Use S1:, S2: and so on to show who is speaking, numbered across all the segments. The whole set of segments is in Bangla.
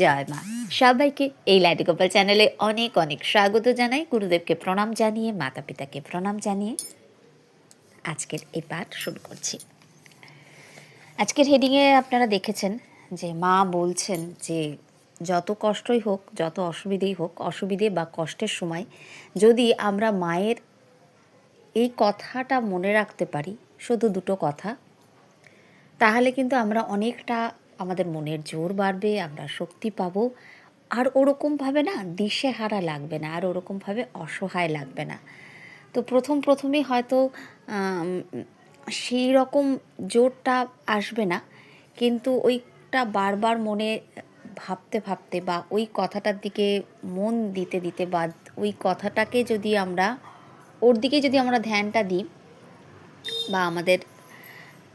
S1: জয় মা। সবাইকে এই লাইটি গোপাল চ্যানেলে অনেক অনেক স্বাগত জানাই। গুরুদেবকে প্রণাম জানিয়ে মাতা পিতাকে প্রণাম জানিয়ে আজকের এই পাঠ শুরু করছি। আজকের হেডিংয়ে আপনারা দেখেছেন যে মা বলছেন যে যত কষ্টই হোক, যত অসুবিধেই হোক, অসুবিধে বা কষ্টের সময় যদি আমরা মায়ের এই কথাটা মনে রাখতে পারি, শুধু দুটো কথা, তাহলে কিন্তু আমরা অনেকটা আমাদের মনের জোর বাড়বে, আমরা শক্তি পাবো। আর ওরকমভাবে না দিশে হারা লাগবে না, আর ওরকমভাবে অসহায় লাগবে না। তো প্রথম প্রথমেই হয়তো সেই রকম জোরটা আসবে না, কিন্তু ওইটা বারবার মনে ভাবতে ভাবতে বা ওই কথাটার দিকে মন দিতে দিতে বা ওই কথাটাকে যদি আমরা, ওর দিকে যদি আমরা ধ্যানটা দিই বা আমাদের,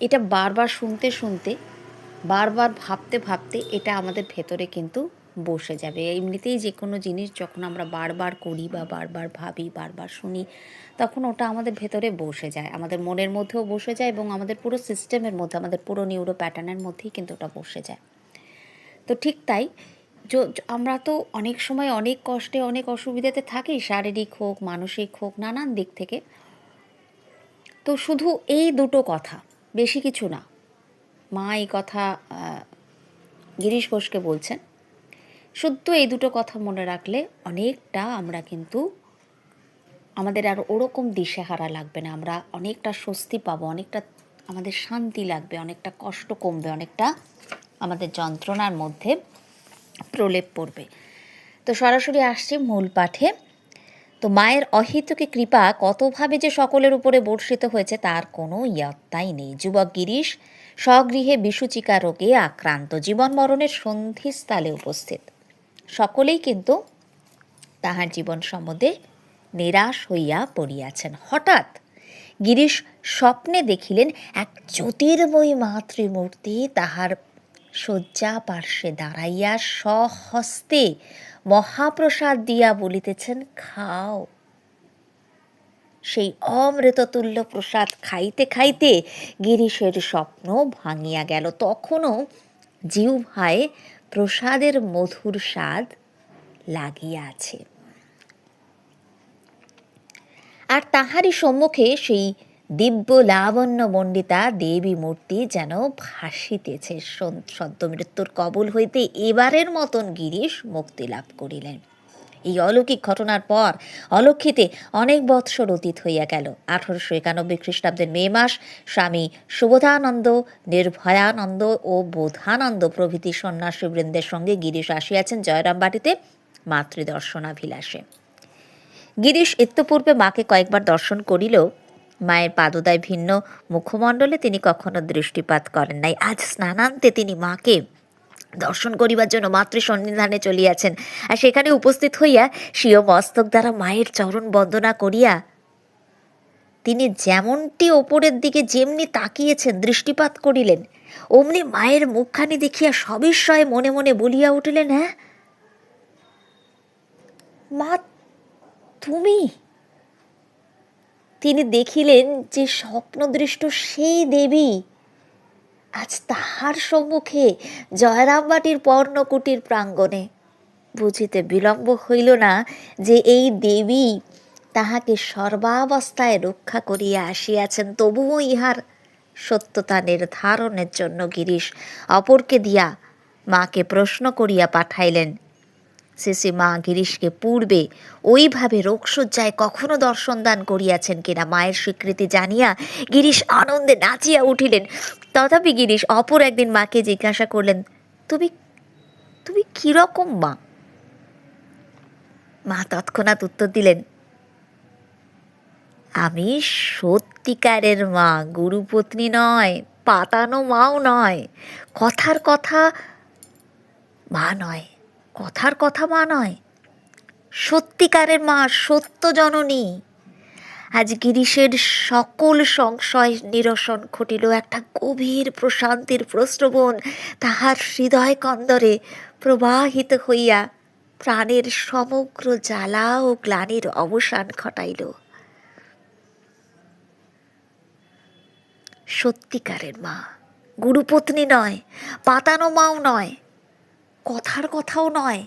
S1: এটা বারবার শুনতে শুনতে বারবার ভাবতে ভাবতে এটা আমাদের ভেতরে কিন্তু বসে যাবে। এমনিতেই যে কোনো জিনিস যখন আমরা বারবার করি বা বারবার ভাবি, বারবার শুনি, তখন ওটা আমাদের ভেতরে বসে যায়। আমাদের মনের মধ্যেও বসে যায় এবং আমাদের পুরো সিস্টেমের মধ্যে, আমাদের পুরো নিউরো প্যাটার্নের মধ্যেই কিন্তু ওটা বসে যায়। তো ঠিক তাই আমরা তো অনেক সময় অনেক কষ্টে, অনেক অসুবিধাতে থাকি, শারীরিক হোক, মানসিক হোক, নানান দিক থেকে। তো শুধু এই দুটো কথা, বেশি কিছু না। মা এই কথা গিরিশ ঘোষকে বলছেন শুদ্ধ এই দুটো কথা মনে রাখলে অনেকটা আমরা কিন্তু, আমাদের আর ওরকম দিশেহারা লাগবে না। আমরা অনেকটা স্বস্তি পাবো, অনেকটা আমাদের শান্তি লাগবে, অনেকটা কষ্ট কমবে, অনেকটা আমাদের যন্ত্রণার মধ্যে প্রলেপ পড়বে। তো সরাসরি আসছি মূল পাঠে। তো মায়ের অহিতুকি কৃপা কতভাবে যে সকলের উপরে বর্ষিত হয়েছে তার কোনো ইয়ত্তাই নেই। যুবক গিরিশ, স্বগৃহে বিসূচিকা রোগে আক্রান্ত, জীবন মরণের সন্ধিস্থলে উপস্থিত। সকলেই কিন্তু তাহার জীবন সম্বন্ধে নিরাশ হইয়া পড়িয়াছেন। হঠাৎ গিরিশ স্বপ্নে দেখিলেন এক জ্যোতির্ময়ী মাতৃমূর্তি তাহার শয্যা পার্শ্বে দাঁড়াইয়া সহস্তে মহাপ্রসাদ দিয়া বলিতেছেন, খাও। সেই অমৃততুল্য প্রসাদ খাইতে খাইতে গিরিশের স্বপ্ন ভাঙিয়া গেল। তখনও জিহ্বায় প্রসাদের মধুর স্বাদ লাগিয়া আছে। আর তাহারই সম্মুখে সেই দিব্য লাবণ্য মণ্ডিতা দেবী মূর্তি যেন ভাসিতেছে। সদ্য মৃত্যুর কবল হইতে এবারের মতন গিরিশ মুক্তি লাভ করিলেন। এই অলৌকিক ঘটনার পর অলক্ষিতে অনেক বৎসর অতীত হইয়া গেল। আঠারোশো একানব্বই খ্রিস্টাব্দের মে মাস স্বামী সুবোধানন্দ, নির্ভয়ানন্দ ও বোধানন্দ প্রভৃতি সন্ন্যাসী বৃন্দের সঙ্গে গিরিশ আসিয়াছেন জয়রামবাটিতে মাতৃদর্শনাভিলাষে। গিরিশ ইত্যপূর্বে মাকে কয়েকবার দর্শন করিলেও মায়ের পাদদায় ভিন্ন মুখমণ্ডলে তিনি কখনো দৃষ্টিপাত করেন নাই। আজ স্নানান্তে তিনি মাকে দর্শন করিবার জন্য মাতৃ সন্নিধানে চলিয়াছেন আর সেখানে উপস্থিত হইয়া স্বীয় মস্তক দ্বারা মায়ের চরণ বন্দনা করিয়া তিনি যেমনটি ওপরের দিকে যেমনি তাকিয়েছেন, দৃষ্টিপাত করিলেন, অমনি মায়ের মুখখানি দেখিয়া সবিস্ময়ে মনে মনে বলিয়া উঠিলেন হ্যাঁ মা, তুমি তিনি দেখিলেন যে স্বপ্নদৃষ্ট সেই দেবী আজ তাহার সম্মুখে জয়রামবাটির পর্ণকুটির প্রাঙ্গণে। বুঝিতে বিলম্ব হইল না যে এই দেবী তাহাকে সর্বাবস্থায় রক্ষা করিয়া আসিয়াছেন, তবুও ইহার সত্যতা নির্ধারণের জন্য গিরিশ অপরকে দিয়া মাকে প্রশ্ন করিয়া পাঠাইলেন শেষে মা গিরিশকে পূর্বে ওইভাবে রোগশয্যায় কখনো দর্শন দান করিয়াছেন কিনা মায়ের স্বীকৃতি জানিয়া গিরিশ আনন্দে নাচিয়া উঠিলেন। তথাপি গিরিশ অপর একদিন মাকে জিজ্ঞাসা করলেন, তুমি তুমি কীরকম মা? মা তৎক্ষণাৎ উত্তর দিলেন, আমি সত্যিকারের মা, গুরুপত্নী নয়, পাতানো মাও নয়, কথার কথা মা নয়। কথার কথা মা নয়, সত্যিকারের মা, সত্য জননী। আজ গিরিশের সকল সংশয় নিরসন ঘটিল, একটা গভীর প্রশান্তির প্রশ্রবণ তাহার হৃদয় কন্দরে প্রবাহিত হইয়া প্রাণের সমগ্র জ্বালা ও গ্লানির অবসান ঘটাইল। সত্যিকারের মা, গুরুপত্নী নয়, পাতানো মাও নয় কথার কথাও নয়।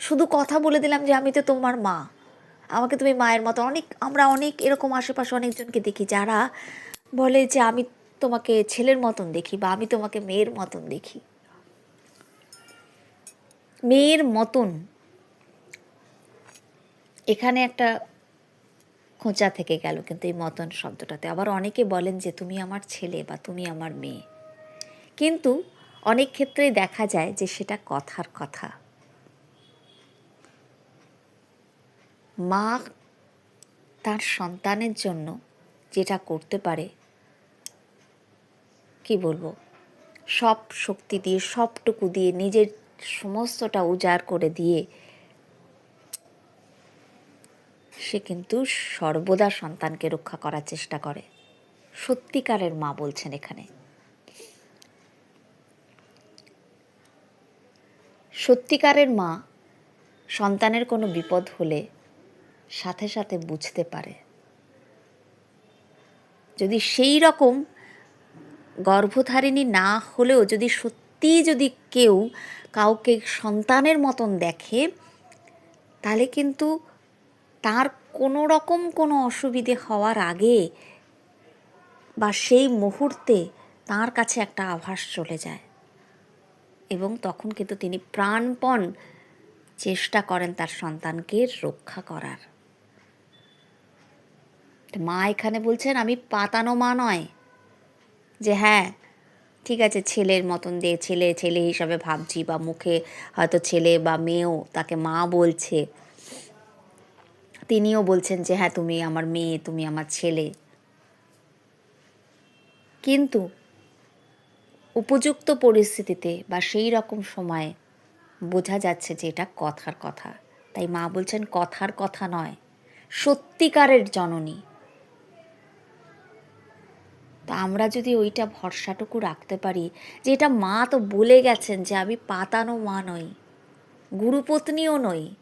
S1: শুধু কথা বলে দিলাম যে আমি তো তোমার মা। আমাকে তুমি মায়ের মতো অনেক, আমরা অনেক এরকম আশেপাশে অনেকজনকে দেখি যারা বলে যে আমি তোমাকে ছেলের মতন দেখি বা আমি তোমাকে মেয়ের মতন দেখি। মেয়ের মতন। এখানে একটা খোঁচা থেকে গেল কিন্তু এই মতন শব্দটাতে। আবার অনেকে বলেন যে তুমি আমার ছেলে বা তুমি আমার মেয়ে। কিন্তু অনেক ক্ষেত্রেই দেখা যায় যে সেটা কথার কথা। মা তার সন্তানের জন্য যেটা করতে পারে, কি বলব, সব শক্তি দিয়ে, সবটুকু দিয়ে, নিজের সমস্তটা উজাড় করে দিয়ে সে কিন্তু সর্বদা সন্তানকে রক্ষা করার চেষ্টা করে। সত্যিকারের মা বলছেন এখানে। সত্যিকারের মা সন্তানের কোনো বিপদ হলে সাথে সাথে বুঝতে পারে। যদি সেই রকম গর্ভধারিণী না হলেও যদি সত্যিই যদি কেউ কাউকে সন্তানের মতন দেখে, তাহলে কিন্তু তার কোনো রকম কোনো অসুবিধে হওয়ার আগে বা সেই মুহূর্তে তার কাছে একটা আভাস চলে যায়। এবং তখন কিন্তু তিনি প্রাণপণ চেষ্টা করেন তার সন্তানকে রক্ষা করার। মা এখানে বলছেন, আমি পাতানো মা নয়। যে হ্যাঁ ঠিক আছে, ছেলের মতন দিয়ে ছেলে ছেলে হিসাবে ভাবছি বা মুখে হয়তো ছেলে বা মেয়েও তাকে মা বলছে। তিনিও বলছেন যে হ্যাঁ তুমি আমার মেয়ে, তুমি আমার ছেলে। কিন্তু উপযুক্ত পরিস্থিতিতে বা সেই রকম সময়ে বোঝা যাচ্ছে যে এটা কথার কথা। তাই মা বলছেন, কথার কথা নয়, সত্যিকারের জননী। তা আমরা যদি ওইটা ভরসাটুকু রাখতে পারি, যে এটা মা তো বলে গেছেন যে আমি পাতানো মা নই, গুরুপত্নীও নই।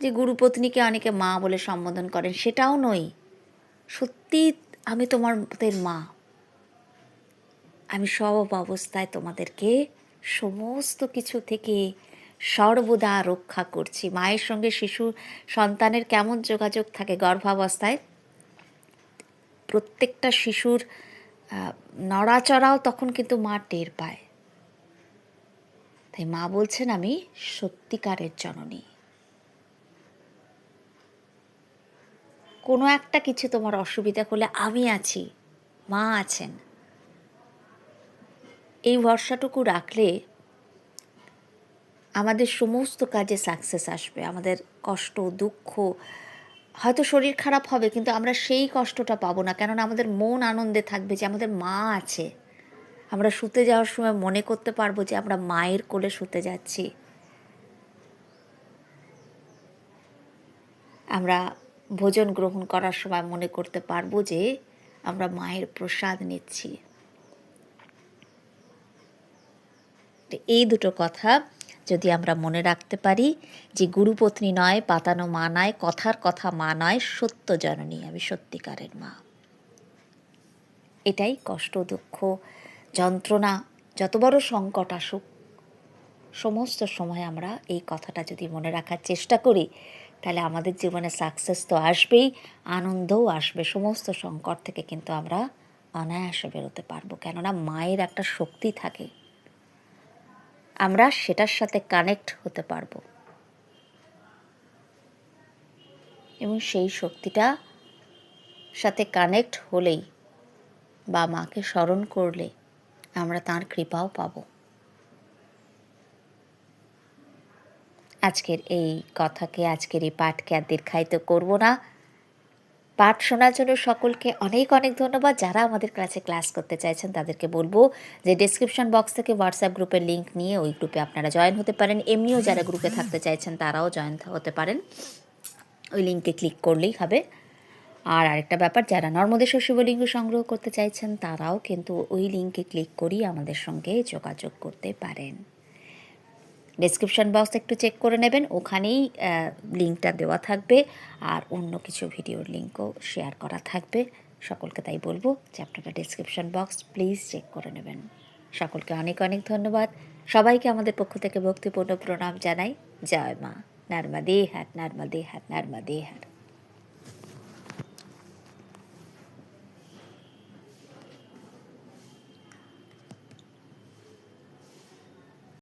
S1: যে গুরুপত্নীকে অনেকে মা বলে সম্বোধন করেন, সেটাও নই। সত্যি আমি তোমাদের মা। আমি সব অবস্থায় তোমাদেরকে সমস্ত কিছু থেকে সর্বদা রক্ষা করছি। মায়ের সঙ্গে শিশু সন্তানের কেমন যোগাযোগ থাকে গর্ভাবস্থায়? প্রত্যেকটা শিশুর নড়াচড়াও তখন কিন্তু মা টের পায়। তাই মা বলছেন, আমি সত্যিকারের জননী। কোনো একটা কিছু তোমার অসুবিধা হলে আমি আছি, মা আছেন। এই ভরসাটুকু রাখলে আমাদের সমস্ত কাজে সাকসেস আসবে। আমাদের কষ্ট, দুঃখ, হয়তো শরীর খারাপ হবে, কিন্তু আমরা সেই কষ্টটা পাবো না। কেননা আমাদের মন আনন্দে থাকবে যে আমাদের মা আছে। আমরা শুতে যাওয়ার সময় মনে করতে পারব যে আমরা মায়ের কোলে শুতে যাচ্ছি। আমরা ভোজন গ্রহণ করার সময় মনে করতে পারব যে আমরা মায়ের প্রসাদ নিচ্ছি। এই দুটো কথা যদি আমরা মনে রাখতে পারি যে গুরুপত্নী নয়, পাতানো মা নয়, কথার কথা মা নয়, সত্য জননী আমি সত্যিকারের মা। এটাই কষ্ট, দুঃখ, যন্ত্রণা, যত বড় সংকট আসুক, সমস্ত সময় আমরা এই কথাটা যদি মনে রাখার চেষ্টা করি, তাহলে আমাদের জীবনে সাকসেস তো আসবেই, আনন্দও আসবে, সমস্ত সংকট থেকে কিন্তু আমরা অনায়াসে বেরোতে পারব। কেননা মায়ের একটা শক্তি থাকে। আমরা সেটার সাথে কানেক্ট হতে পারব। এবং সেই শক্তিটা সাথে কানেক্ট হলেই বা মাকে স্মরণ করলে আমরা তার কৃপাও পাব। আজকের এই কথাকে, আজকের এই পাঠকে আর দীর্ঘায়িত করব না। পাঠ শোনার জন্য সকলকে অনেক অনেক ধন্যবাদ। যারা আমাদের ক্লাসে ক্লাস করতে চাইছেন, তাদেরকে বলব যে ডিসক্রিপশন বক্স থেকে হোয়াটসঅ্যাপ গ্রুপের লিঙ্ক নিয়ে ওই গ্রুপে আপনারা জয়েন হতে পারেন। এমনিও যারা গ্রুপে থাকতে চাইছেন, তারাও জয়েন হতে পারেন। ওই লিঙ্কে ক্লিক করলেই হবে। আর আরেকটা ব্যাপার, যারা নর্মদেশ্বর শিবলিঙ্গ সংগ্রহ করতে চাইছেন, তারাও কিন্তু ওই লিঙ্কে ক্লিক করেই আমাদের সঙ্গে যোগাযোগ করতে পারেন। ডিসক্রিপশন বক্স একটু চেক করে নেবেন। ওখানেই লিঙ্কটা দেওয়া থাকবে আর অন্য কিছু ভিডিওর লিঙ্কও শেয়ার করা থাকবে। সকলকে তাই বলব যে আপনারা ডিসক্রিপশন বক্স প্লিজ চেক করে নেবেন। সকলকে অনেক অনেক ধন্যবাদ। সবাইকে আমাদের পক্ষ থেকে ভক্তিপূর্ণ প্রণাম জানাই। জয় মা। নার্মাদে হাট নার্মাদে হাট নার্মাদে হাট